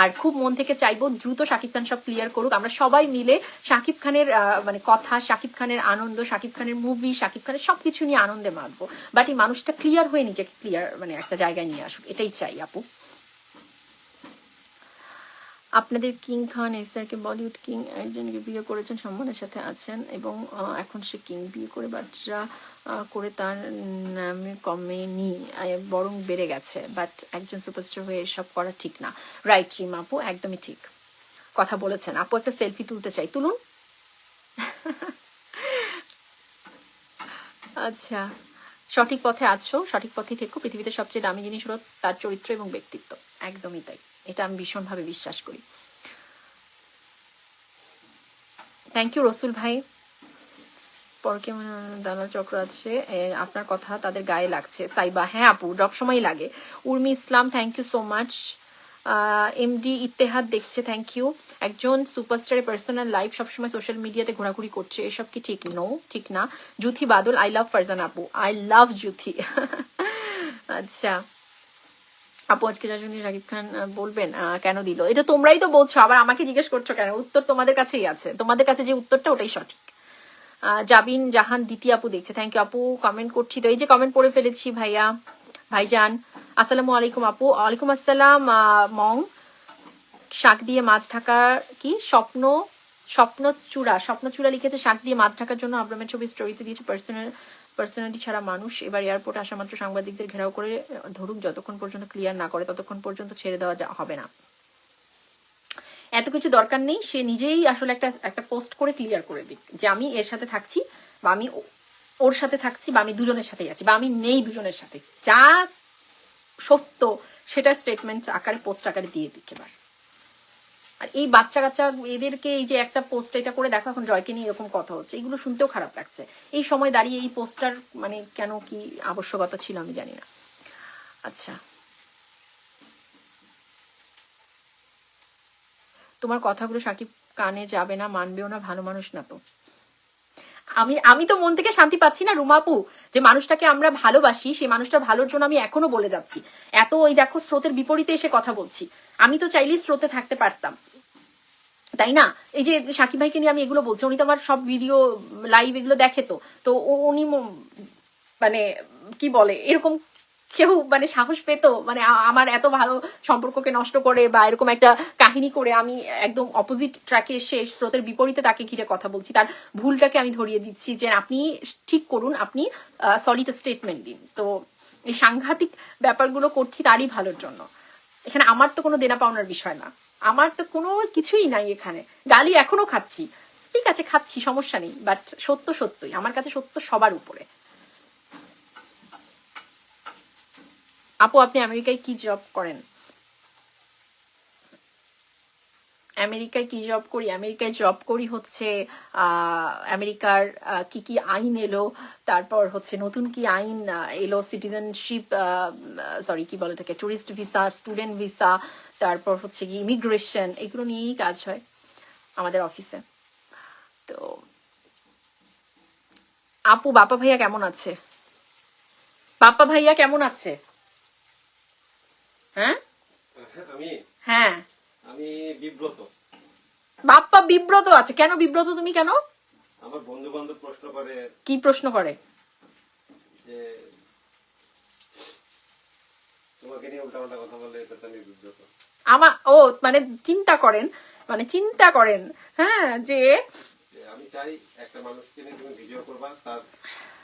আর খুব মন থেকে চাইব দ্রুত শাকিব খান সব ক্লিয়ার করুক। আমরা সবাই মিলে শাকিব খানের মানে কথা, শাকিব খানের আনন্দ, শাকিব খানের মুভি শাকিব খানের সবকিছু নিয়ে আনন্দে মাতবো বাট এই মানুষটা ক্লিয়ার হয়ে নিজেকে ক্লিয়ার মানে একটা জায়গায় নিয়ে আসুক। এটাই চাই আপু। আপনাদের king Khan SRK Bollywood king একজনকে বিয়ে করেছেন, সম্মানের সাথে আছেন এবং এখন সে কিং বিয়ে করে বাচ্চা করে তার নামে কমেনি বরং বেড়ে গেছে। বাট একজন সুপারস্টার হয়ে এসব করা ঠিক না। রাইট, রিম আপু? একদমই ঠিক। কথা বলেছেন। আপু, একটা সেলফি তুলতে চাই। তুলুন। আচ্ছা। সঠিক পথে আছো, সঠিক পথে থেকো। পৃথিবীতে সবচেয়ে দামি জিনিস হলো তার চরিত্র এবং ব্যক্তিত্ব। একদমই তাই। এটা আমি ভীষণভাবে বিশ্বাস করি। থ্যাংক ইউ রসুল ভাই। পরকে দালাল চক্র আছে আপনার কথা তাদের গায়ে লাগছে। সাইবা হ্যাঁ আপু সব সময় লাগে। Urmi Islam thank you so much MD Ittehad দেখছে থ্যাংক ইউ একজন সুপারস্টারের পার্সোনাল লাইফ সবসময় সোশ্যাল মিডিয়াতে ঘোরাঘুরি করছে, এসব কি ঠিক? নো ঠিক না। জুথি বাদল আই লাভ ফারজান আপু। আই লাভ জুথি। আচ্ছা। আপু আজকে যা শুনি রাকিব খান বলবেন কেন দিল? এটা তোমরাই তো বলছো, আবার আমাকে জিজ্ঞেস করছ কেন? উত্তর তোমাদের কাছেই আছে। তোমাদের কাছে যে উত্তরটা, ওটাই সঠিক। জাবিন জাহান দ্বিতীয় আপু দেখছে। থ্যাংক ইউ আপু। কমেন্ট করছি তো। এই যে কমেন্ট পড়ে ফেলেছি, ভাইয়া, ভাইজান। আসসালামু আলাইকুম, আপু। ওয়ালাইকুম আসসালাম মং। শাক দিয়ে মাছ ঢাকা কি? স্বপ্ন স্বপ্ন চূড়া স্বপ্ন চূড়া লিখেছে, শাক দিয়ে মাছ ঢাকার জন্য আব্রামের ছবি স্টোরিতে দিয়েছে পার্সোনাল পার্সোনালিটি ছাড়া মানুষ, এবার এয়ারপোর্ট আসা মাত্র সাংবাদিকদের ঘেরাও করে ধরুক যতক্ষণ পর্যন্ত ক্লিয়ার না করে, ততক্ষণ পর্যন্ত ছেড়ে দেওয়া হবে না। এত কিছু দরকার নেই, সে নিজেই আসলে একটা একটা পোস্ট করে ক্লিয়ার করে দিক যে আমি এর সাথে থাকছি বা আমি ওর সাথে থাকছি বা আমি দুজনের সাথেই আছি বা আমি নেই দুজনের সাথে। যা সত্য, সেটা স্টেটমেন্ট আকারে পোস্ট আকারে দিয়ে দিক এবার। আর এই বাচ্চা কাচ্চা এদেরকে এই যে একটা পোস্ট এটা করে দেখো, এখন জয়কে নিয়ে এরকম কথা হচ্ছে। এগুলো শুনতেও খারাপ লাগছে। এই সময় দাঁড়িয়ে এই পোস্টার মানে কেন কি আবশ্যকতা ছিল আমি জানি না। আচ্ছা। তোমার কথাগুলো সাকিব কানে যাবে না, মানবেও না, ভালো মানুষ না তো। আমি আমি তো মন থেকে শান্তি পাচ্ছি না রুমাপু যে মানুষটাকে আমরা ভালোবাসি, সেই মানুষটার ভালোর জন্য আমি এখনও বলে যাচ্ছি। এত ওই দেখো, স্রোতের বিপরীতে এসে কথা বলছি। আমি তো চাইলেই স্রোতে থাকতে পারতাম। তাই না? এই যে সাকিব ভাইকে নিয়ে আমি এগুলো বলছি, উনি তো আমার সব ভিডিও লাইভ এগুলো দেখে তো। তো উনি মানে কি বলে, এরকম কেউ মানে সাহস পেতো মানে আমার এত ভালো সম্পর্ককে নষ্ট করে বা এরকম একটা কাহিনী করে আমি একদম অপোজিট ট্র্যাকে এসে স্রোতের বিপরীতে তাকে ঘিরে কথা বলছি। তার ভুলটাকে আমি ধরিয়ে দিচ্ছি যে আপনি ঠিক করুন, আপনি সলিড স্টেটমেন্ট দিন। তো এই সাংঘাতিক ব্যাপারগুলো করছি তারই ভালোর জন্য। এখানে আমার তো কোনো দেনা পাওনার বিষয় না। আমার তো কোনো কিছুই নাই এখানে। গালি এখনও খাচ্ছি। ঠিক আছে, খাচ্ছি, সমস্যা নেই বাট সত্য সত্যই, আমার কাছে সত্য সবার উপরে। আপু, আপনি আমেরিকায় কি জব করেন? আমেরিকায় কি জব করি? আমেরিকায় জব করি হচ্ছে আমেরিকার কি কি আইন এলো, তারপর হচ্ছে নতুন কি আইন এলো সিটিজেনশিপ সরি কি বলে এটাকে? টুরিস্ট ভিসা স্টুডেন্ট ভিসা তারপর হচ্ছে কি ইমিগ্রেশন এগুলো নিয়েই কাজ হয় আমাদের অফিসে তো আপু বাপা ভাইয়া কেমন আছে? বাপ্পা ভাইয়া কেমন আছে? হ্যাঁ? আমি? হ্যাঁ। আমি বিব্রত। বাপ্পা বিব্রত আছে। কেন বিব্রত তুমি কেন? আমার বন্ধু বান্ধব প্রশ্ন করে। কি প্রশ্ন করে? যে তোমাকে নিয়ে উল্টাপাল্টা কথা বলে এটাতে আমি বিব্রত। আমা ও মানে চিন্তা করেন মানে চিন্তা করেন হ্যাঁ যে আমি চাই একটা মানুষকে নিয়ে তুমি ভিডিও করবা তার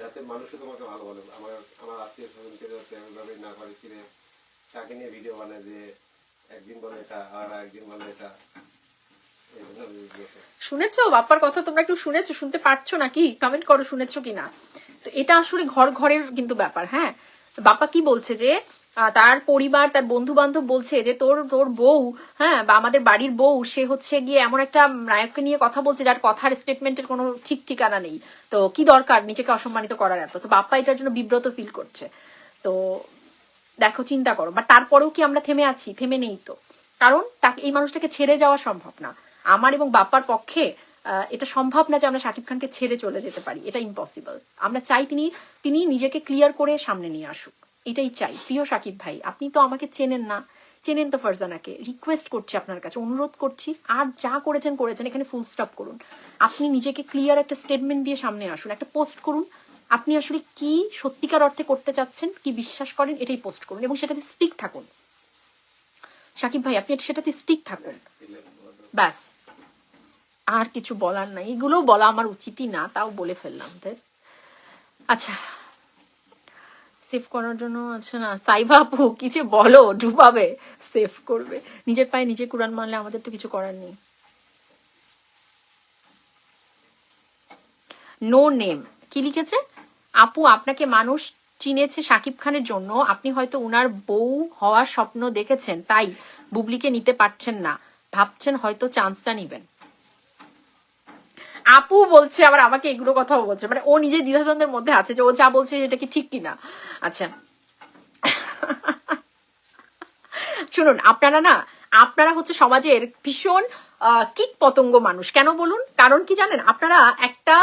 যাতে মানুষও তোমাকে ভালো বলে আমার আমার আত্মীয় স্বজনকে যাতে না করে কিনে তাকে নিয়ে ভিডিও বানায় যে একদিন বলে এটা আর একদিন বলে এটা। শুনেছো? বাপ্পার কথা তোমরা কেউ শুনেছো? শুনতে পারছ নাকি? কমেন্ট করো শুনেছো কিনা? তো এটা আসলে ঘর ঘরের কিন্তু ব্যাপার হ্যাঁ? বাপ্পা কি বলছে যে তার পরিবার, তার বন্ধু বান্ধব বলছে যে, তোর তোর বউ হ্যাঁ বা আমাদের বাড়ির বউ, সে হচ্ছে গিয়ে এমন একটা নায়ককে নিয়ে কথা বলছে যার কথার স্টেটমেন্টের কোনো ঠিক ঠিকানা নেই। তো কি দরকার নিজেকে অসম্মানিত করার এত? তো বাপ্পা এটার জন্য বিব্রত ফিল করছে। তো দেখো, চিন্তা করো। বা তারপরেও কি আমরা থেমে আছি? থেমে নেই তো। কারণ তাকে, এই মানুষটাকে ছেড়ে যাওয়া সম্ভব না। আমার এবং বাপ্পার পক্ষে এটা সম্ভব না যে আমরা শাকিব খানকে ছেড়ে চলে যেতে পারি। এটা ইম্পসিবল আমরা চাই তিনি তিনি নিজেকে ক্লিয়ার করে সামনে নিয়ে আসুক। এটাই চাই। প্রিয় শাকিব ভাই, আপনি তো আমাকে চেনেন না। চেনেন তো ফারজানাকে। রিকোয়েস্ট করছি আপনার কাছে, অনুরোধ করছি, আর যা করেছেন করেছেন, এখানে ফুল স্টপ করুন। আপনি নিজেকে ক্লিয়ার একটা স্টেটমেন্ট দিয়ে সামনে আসুন, একটা পোস্ট করুন। আপনি আসলে কি সত্যিকার অর্থে করতে চাচ্ছেন, কি বিশ্বাস করেন, এটাই পোস্ট করুন এবং সেটাতে স্টিক থাকুন। সাকিব ভাই, আপনি সেটাতে স্টিক থাকুন। ব্যাস। আর কিছু বলার নাই। এগুলো বলা আমার উচিতই না, তাও বলে ফেললাম আচ্ছা। সেভ করার জন্য আচ্ছা না? সাইবা আপু, কি যে বলো, ডুবাবে, সেভ করবে। নিজের পায়ে নিজে কুরআন মানলে আমাদের তো কিছু করার নেই। নো নেম কি লিখেছে? আপু, আপনাকে মানুষ চিনেছে সাকিব খানের জন্য। আপনি হয়তো উনার বউ হওয়ার স্বপ্ন দেখেছেন, তাই বুবলিকে নিতে পারছেন না। ভাবছেন হয়তো চান্সটা নিবেন। আপু বলছে, আবার আমাকে এগুলো কথাও বলছে। মানে ও নিজে দ্বিধাদ্বন্দ্বের মধ্যে আছে যে ও যা বলছে সেটা কি ঠিক কিনা। আচ্ছা। শুনুন, আপনারা না, আপনারা হচ্ছে সমাজের ভীষণ কীট পতঙ্গ মানুষ। কেন বলুন? কারণ কি জানেন? আপনারা একটা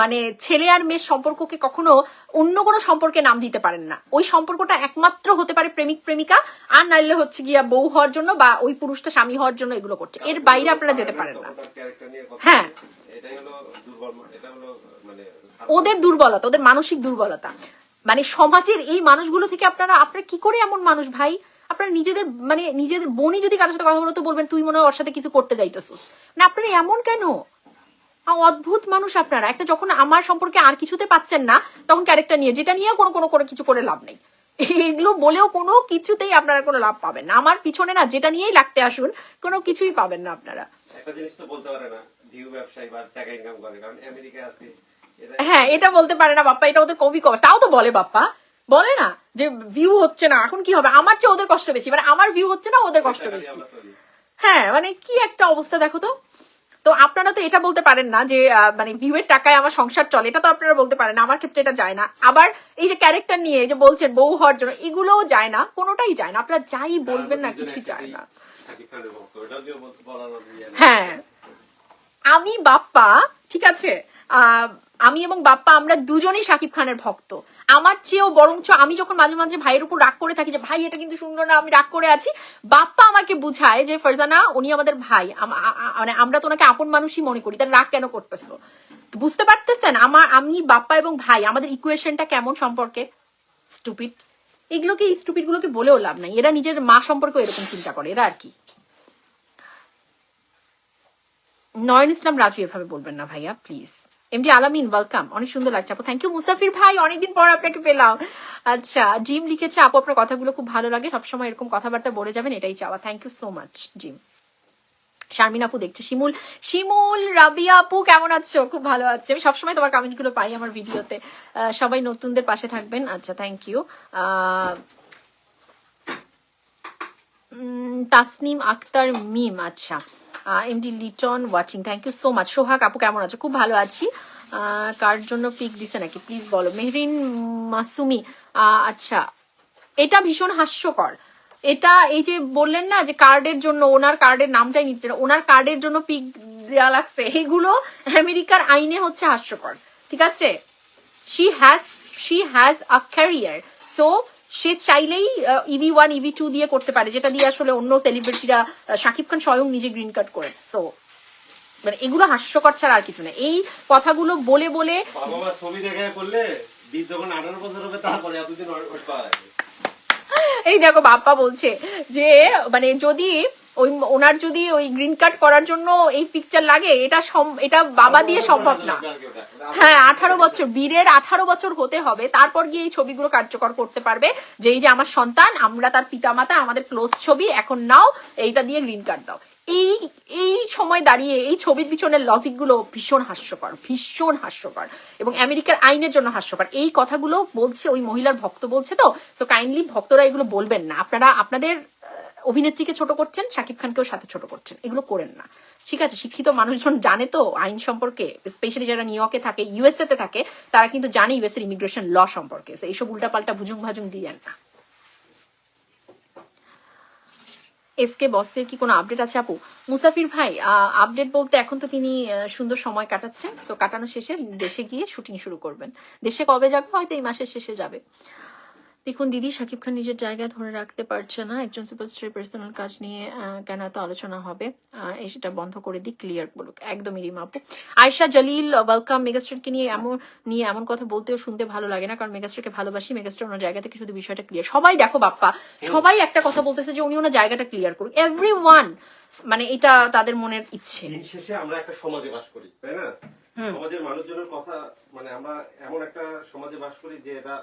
মানে ছেলে আর মেয়ের সম্পর্ককে কখনো অন্য কোনো সম্পর্কে নাম দিতে পারেন না। ওই সম্পর্কটা একমাত্র হতে পারে প্রেমিক, প্রেমিকা, আর নাইলে হচ্ছে গিয়া বউ হওয়ার জন্য বা ওই পুরুষটা স্বামী হওয়ার জন্য এগুলো করছে। এর বাইরে আপনারা যেতে পারেন না। হ্যাঁ। মানে। ওদের দুর্বলতা, ওদের মানসিক দুর্বলতা। মানে সমাজের এই মানুষগুলো থেকে আপনারা আপনারা কি করে এমন মানুষ ভাই? আপনারা নিজেদের মানে নিজেদের বোনই যদি কারোর সাথে কথা বলো তো বলবেন, তুই মনে হয় ওর সাথে কিছু করতে যাইতেছিস। না আপনারা এমন কেন? অদ্ভুত মানুষ আপনারা। একটা যখন আমার সম্পর্কে আর কিছুতে পাচ্ছেন না, তখন ক্যারেক্টার নিয়ে, যেটা নিয়ে কোনো কোনো করে কিছু করে লাভ নেই। এগুলো বলেও কোনো কিছুতেই আপনারা কোনো লাভ পাবেন না। আমার পিছনে না, যেটা নিয়েই লাগতে আসুন, কোনো কিছুই পাবেন না আপনারা। একটা জিনিস তো বলতে পারে না ভিউ ব্যবসায়ী বা টাকা ইনকাম করে কারণ আমেরিকায় আছে হ্যাঁ এটা বলতে পারে না বাপ্পা এটা ওদের কবি কষ্ট তাও তো বলে বাপ্পা বলে না যে ভিউ হচ্ছে না এখন কি হবে? আমার চেয়ে ওদের কষ্ট বেশি মানে আমার ভিউ হচ্ছে না ওদের কষ্ট বেশি। হ্যাঁ মানে কি একটা অবস্থা দেখো তো। তো আপনারা তো এটা বলতে পারেন না যে মানে ভিউয়ের টাকায় আমার সংসার চলে এটা তো আপনারা বলতে পারেন না আমার ক্ষেত্রে এটা যায় না। আবার এই যে ক্যারেক্টার নিয়ে যে বলছেন বউ হওয়ার জন্য এগুলোও যায় না কোনোটাই যায় না। আপনারা যাই বলবেন না কিছুই যায় না। ইয়ে। হ্যাঁ। আমি বাপ্পা, ঠিক আছে? আমি এবং বাপ্পা আমরা দুজনেই শাকিব খানের ভক্ত। আমার চেয়েও বরঞ্চ আমি যখন মাঝে মাঝে ভাইয়ের উপর রাগ করে থাকি যে, ভাই, এটা কিন্তু সুন্দর না, আমি রাগ করে আছি, বাপ্পা আমাকে বুঝায় যে, ফারজানা, উনি আমাদের ভাই। মানে আমরা তো ওনাকে আপন মানুষই মনে করি তার রাগ কেন করতেছো? বুঝতে পারতেছেন? আমার আমি, বাপ্পা এবং ভাই, আমাদের ইকুয়েশনটা কেমন সম্পর্কে? স্টুপিড এগুলোকে গুলোকে বলেও লাভ নাই। এরা নিজের মা সম্পর্কে এরকম চিন্তা করে, এরা আর কি। নয়ন ইসলাম রাজু এভাবে বলবেন না ভাইয়া প্লিজ এমডি আলামিন ওয়েলকাম অনেক সুন্দর লাগছে। আপু থ্যাংক ইউ মুসাফির ভাই, অনেকদিন পর আপনাকে পেলাম। আচ্ছা জিম লিখেছে, আপু, আপনার কথাগুলো খুব ভালো লাগে। সবসময় এরকম কথাবার্তা বলে যাবেন, এটাই চাওয়া। Thank you so much Jim. Sharmin আপু দেখছে। শিমুল শিমুল রাবিয়া আপু, কেমন আছো? খুব ভালো আছে। আমি সবসময় তোমার কমেন্টগুলো পাই আমার ভিডিওতে সবাই নতুনদের পাশে থাকবেন। আচ্ছা থ্যাংক ইউ তাসনিম আক্তার মিম আচ্ছা। MD Liton watching thank you so much Sohag আপু, কেমন আছো? খুব ভালো আছি। কার জন্য পিক দিছে নাকি? প্লিজ বলো। মেহরিন মাসুমি আচ্ছা। এটা ভীষণ হাস্যকর। এটা এই যে বললেন না যে কার্ডের জন্য ওনার কার্ডের নামটাই নিচ্ছে না, ওনার কার্ডের জন্য পিক দেওয়া লাগছে। এগুলো আমেরিকার আইনে হচ্ছে হাস্যকর, ঠিক আছে? She has she has a career so সে চাইলেই ইভি ওয়ান ইভি টু দিয়ে করতে পারে, যেটা দিয়ে আসলে অন্য সেলিব্রিটিরা শাকিব খান স্বয়ং নিজে গ্রিন কার্ড করেছে সো মানে এগুলো হাস্যকর ছাড়া আর কিছু না। এই কথাগুলো বলে বলে ছবি দেখে করলে যখন আঠারো বছর হবে, তারপরে এতদিন এই দেখো, বাপ্পা বলছে যে মানে যদি ওই ওনার যদি ওই গ্রিন কার্ড করার জন্য এই পিকচার লাগে, এটা এটা বাবা দিয়ে সম্ভব না। হ্যাঁ আঠারো বছর, বীরের আঠারো বছর হতে হবে, তারপর গিয়ে এই ছবিগুলো কার্যকর করতে পারবে। যে এই যে আমার সন্তান, আমরা তার পিতামাতা, আমাদের ক্লোজ ছবি, এখন নাও, এইটা দিয়ে গ্রিন কার্ড দাও। এই এই সময় দাঁড়িয়ে, এই ছবির পিছনের লজিকগুলো ভীষণ হাস্যকর ভীষণ হাস্যকর এবং আমেরিকার আইনের জন্য হাস্যকর। এই কথাগুলো বলছে, ওই মহিলার ভক্ত বলছে তো সো কাইন্ডলি ভক্তরা এগুলো বলবেন না। আপনারা, আপনাদের অভিনেত্রীকে ছোট করছেন, শাকিব খানকেও সাথে ছোট করছেন। এগুলো করেন না। ঠিক আছে, শিক্ষিত মানুষজন জানে তো আইন সম্পর্কে স্পেশালি যারা নিউ ইয়র্কে থাকে ইউএসএ তে থাকে, তারা কিন্তু জানে ইউএস এর ইমিগ্রেশন ল সম্পর্কে। এইসব উল্টাপাল্টা ভুজুং ভাজুং দিয়েন না। এসকে বসের কি কোনো আপডেট আছে, আপু? মুসাফির ভাই আপডেট বলতে এখন তো তিনি সুন্দর সময় কাটাচ্ছেন। সো কাটানো শেষে দেশে গিয়ে শুটিং শুরু করবেন। দেশে কবে যাবে? হয়তো এই মাসের শেষে যাবে। দেখুন দিদি শাকিব খান নিজের জায়গা ধরে রাখতে পারছে না। একজন সুপারস্টার পার্সোনাল কাজ নিয়ে কেন এত আলোচনা হবে। সেটা বন্ধ করে দিই ক্লিয়ার বলুক। একদমই রিমা আপু। আয়শা জলিল ওয়েলকাম মেগাস্টারকে নিয়ে এমন নিয়ে এমন কথা বলতেও শুনতে ভালো লাগে না কারণ মেগাস্টারকে ভালোবাসি মেগাস্টার ওনার জায়গা থেকে শুধু বিষয়টা ক্লিয়ার সবাই দেখো বাপ্পা সবাই একটা কথা বলতেছে যে উনি ওনার জায়গাটা ক্লিয়ার করুক। এভরি ওয়ান মানে এটা তাদের মনের ইচ্ছে। শেষে আমরা একটা সমাজে বাস করি তাই না? হুম। সমাজের মানুষজনের কথা মানে আমরা এমন একটা সমাজে বাস করি যে এটা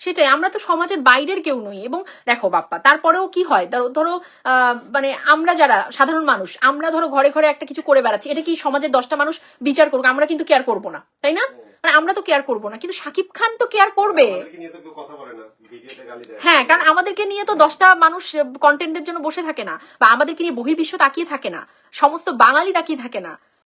সেটাই আমরা তো সমাজের বাইরের কেউ নই এবং দেখো বাপ্পা তারপরেও কি হয়? ধরো- মানে আমরা যারা সাধারণ মানুষ আমরা ধরো ঘরে ঘরে একটা কিছু করে বেড়াচ্ছি এটা কি সমাজের দশটা মানুষ বিচার করুক? আমরা কিন্তু কেয়ার করব না তাই না? মানে আমরা তো কেয়ার করব না কিন্তু সাকিব খান তো কেয়ার করবে। দেয়। হ্যাঁ কারণ আমাদেরকে নিয়ে তো দশটা মানুষ কন্টেন্টের জন্য বসে থাকে না বা আমাদেরকে নিয়ে বহির্বিশ্ব তাকিয়ে থাকে না সমস্ত বাঙালি তাকিয়ে থাকে না।